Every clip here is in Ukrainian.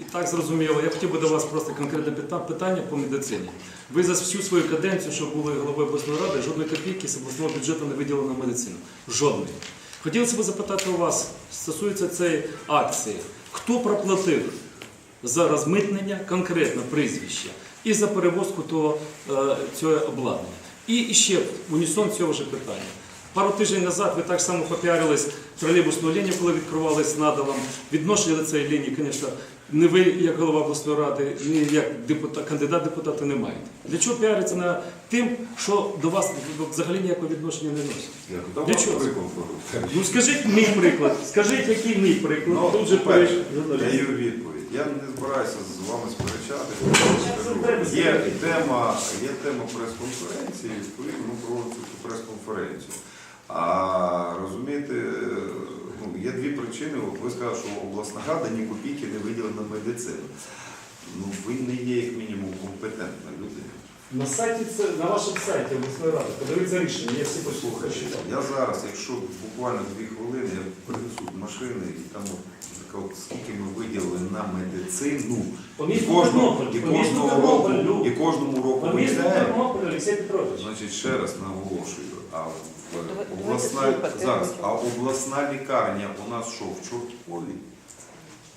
І так зрозуміло. Я хотів би до вас просто конкретне питання по медицині. Ви за всю свою каденцію, що були головою обласної ради, жодної копійки з обласного бюджету не виділено на медицину. Жодної. Хотілося б запитати у вас, стосується цієї акції, хто проплатив за розмитнення конкретно прізвища і за перевозку того, е, цього обладнання. І ще унісон цього ж питання. Пару тижнів назад ви так само попіарились тролейбусну лінію, коли відкривались надалом. Відношення до цієї лінії, звісно, не ви, як голова обласної ради, ні як депутат, кандидат депутата не маєте. Для чого піариться на тим, що до вас взагалі ніякого відношення не носить? Для чого. Ну скажіть мій приклад, скажіть, який мій приклад. Ну, Тут же перше, я даю відповідь. Я не збираюся з вами сперечати. Є тема, є тема прес-конференції, відповідно, ми проводимо цю прес-конференцію. А розумієте, ну, є дві причини. От ви сказали, що обласна рада ні копійки не виділена на медицину. Ну, ви не є як мінімум компетентна людина. На сайті це на вашому сайті обласної ради. Подивіться рішення, я всі послухаю. Я зараз, якщо буквально дві хвилини, я принесу машини і там скільки ми виділили на медицину. По І кожного, Тернополь, і по місту кожного Тернополь, року, і кожному року По місту виділяємо. Тернополь, Олексій Петрович. Значить, ще раз наголошую, а в- обласна, слухати, зараз, а обласна лікарня у нас що, в Чорткові?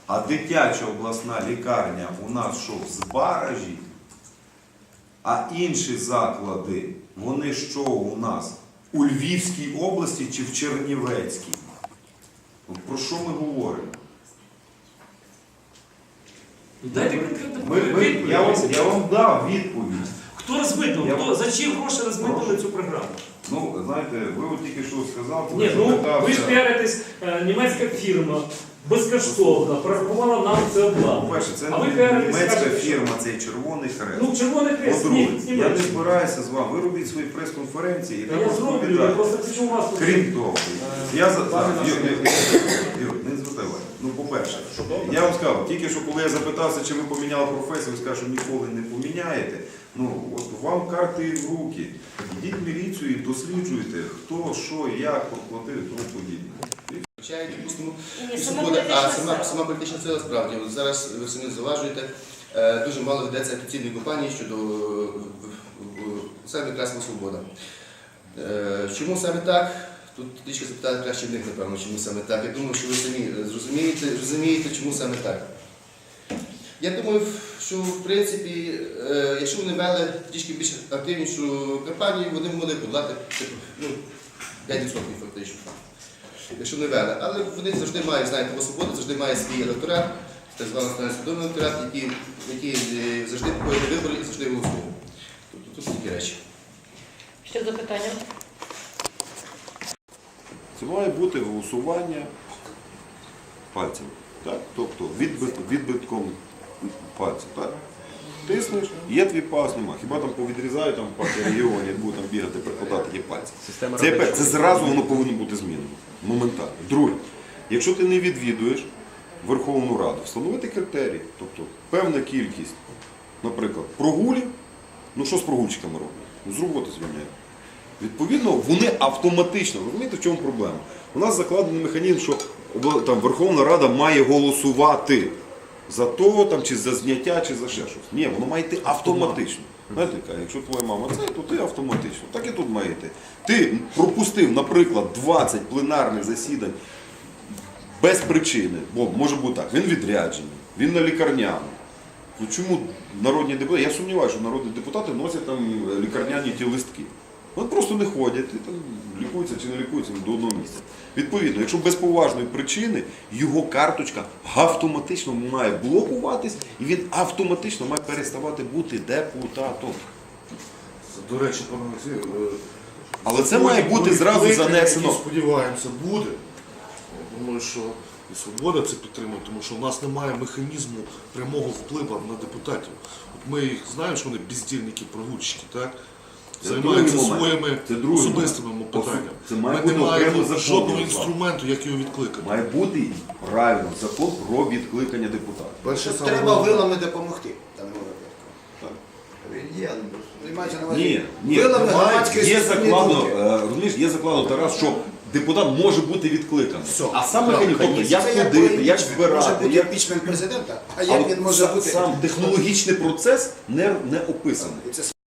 А дитяча обласна лікарня у нас що, в Збаражі? А інші заклади, вони що у нас? У Львівській області чи в Чернівецькій? Про що ми говоримо? Дайте конкретно Ми, ми, я, вам, я вам дав відповідь. Хто розмитнув? Я- Хто? За чиї гроші розмитнили цю програму? Ну, знаєте, ви от тільки що сказали, Ні, ну ви ж піаритесь, е, німецька фірма безкоштовно прорахувала нам це обладнання. По-перше, це А ви не піаритесь, німецька кажете, що- фірма, це Червоний Хрест. Ну, червоний хрест, По-друге, ні, я не збираюся з вами. Ви робіть свої прес-конференції і Я зроблю, я розповідайте. просто хочу вас Крім того, я за пане зараз, наш Юр, по-перше, я вам сказав, тільки що коли я запитався, чи ви поміняли професію, ви сказали, що ніколи не поміняєте. Ну, от вам карти в руки. Йдіть в міліцію і досліджуйте, хто, що, як проплатив і тому подібне. А сама, сама політична сила справді. От зараз ви самі зауважуєте, е, дуже мало ведеться офіційної кампанії щодо е, саме Красна Свобода. Е, Чому саме так? Тут трішки запитати краще в них, напевно, чому саме так. Я думаю, що ви самі зрозумієте, розумієте, чому саме так. Я думаю, що в принципі, е, якщо вони вели трішки більш активнішу кампанію, вони могли подати типу, ну, 5% фактично якщо не вели. Але вони завжди мають, знаєте, бо свобода завжди має свій електорат, так званий свідомий електорат, який, який е, завжди приходить на вибори і завжди голосує. Тобто тут такі речі. Ще запитання? Це має бути голосування пальцем. Так? Тобто відбит, відбитком пальця. Так? Тиснеш, є твій палець, нема. Хіба там повідрізають там партія регіонів, як будуть там бігати, прикладати ті пальці. Це, це зразу воно повинно бути змінено. Моментально. Друге, якщо ти не відвідуєш Верховну Раду, встановити критерії, тобто певна кількість, наприклад, прогулів, ну що з прогульчиками роблять? Ну, з роботи звільняють. Відповідно, вони автоматично, розумієте, в чому проблема? У нас закладений механізм, що там, Верховна Рада має голосувати за то, там, чи за зняття, чи за ще щось. Ні, воно має йти автоматично. Знаєте, якщо твоя мама це, то ти автоматично. Так і тут має йти. Ти пропустив, наприклад, 20 пленарних засідань без причини, бо може бути так, він відряджений, він на лікарняному. Ну чому народні депутати? Я сумніваюся, що народні депутати носять там лікарняні ті листки. Вони просто не ходять і там лікуються чи не лікуються до одного місця. Відповідно, якщо без поважної причини його карточка автоматично має блокуватись і він автоматично має переставати бути депутатом. До речі, пане Олексію, е, Але це має бути зразу занесено. Сподіваємося, буде. Я думаю, що і свобода це підтримує, тому що у нас немає механізму прямого впливу на депутатів. От ми їх знаємо, що вони бездільники, прогульщики, так? Це Займаються другий момент. своїми Це другий особистими питаннями. Це має Ми бути не маємо закон, жодного інструменту, як його відкликати. Має бути правильно закон про відкликання депутатів. Перше саме Треба головне. вилами допомогти. Там, ну, є, ну, ви на увазі. Ні, ні, Вилами немає, громадської є суспільної закладно, думки. е, розумієш, є закладно Тарас, що депутат може бути відкликаний. Все. А сам механізм, тобто як Це ходити, як Може збирати, бути як імпічмент президента, а як він може сам, бути? сам технологічний процес не, не описаний. І це